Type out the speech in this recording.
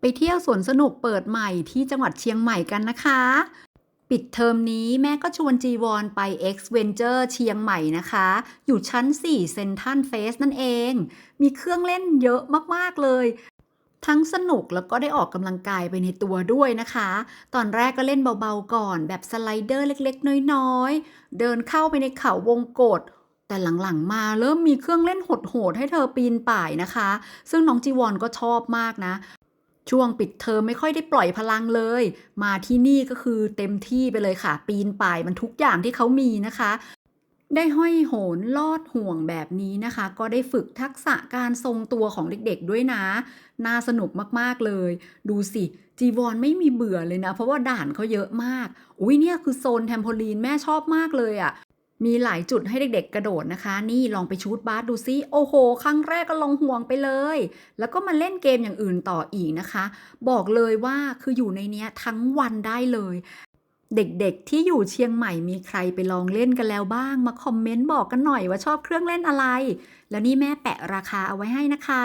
ไปเที่ยวสวนสนุกเปิดใหม่ที่จังหวัดเชียงใหม่กันนะคะ ปิดเทอมนี้แม่ก็ชวนจีวอนไป X Venture เชียงใหม่นะคะ อยู่ชั้น 4 เซนทันเฟสนั่นเอง มีเครื่องเล่นเยอะมาก ๆ เลย ทั้งสนุกแล้วก็ได้ออกกำลังกายไปในตัวด้วยนะคะ ตอนแรกก็เล่นเบา ๆ ก่อนแบบสไลเดอร์เล็ก ๆ น้อย ๆ เดินเข้าไปในเขาวงกฏแต่หลังๆ มาเริ่มมีเครื่องเล่นโหดๆให้เธอปีนป่ายนะคะ ซึ่งน้องจีวอนก็ชอบมากนะ ช่วงปิดเทอมไม่ค่อยได้ปล่อยพลังเลย มาที่นี่ก็คือเต็มที่ไปเลยค่ะ ปีนป่ายมันทุกอย่างที่เขามีนะคะ ได้ห้อยโหนลอดห่วงแบบนี้นะคะ ก็ได้ฝึกทักษะการทรงตัวของเด็กๆด้วยนะ น่าสนุกมากๆเลย ดูสิจีวอนไม่มีเบื่อเลยนะ เพราะว่าด่านเขาเยอะมาก อุ้ยเนี่ยคือโซนแทมโพลีนแม่ชอบมากเลยอะ่ะ มีหลายจุดให้เด็กๆ กระโดดนะคะ นี่ลองไปชูดบาสดูซิ โอ้โห ครั้งแรกก็ลงห่วงไปเลย แล้วก็มาเล่นเกมอย่างอื่นต่ออีกนะคะ บอกเลยว่าคืออยู่ในเนี้ยทั้งวันได้เลย เด็กๆ ที่อยู่เชียงใหม่มีใครไปลองเล่นกันแล้วบ้าง มาคอมเมนต์บอกกันหน่อยว่าชอบเครื่องเล่นอะไร แล้วนี่แม่แปะราคาเอาไว้ให้นะคะ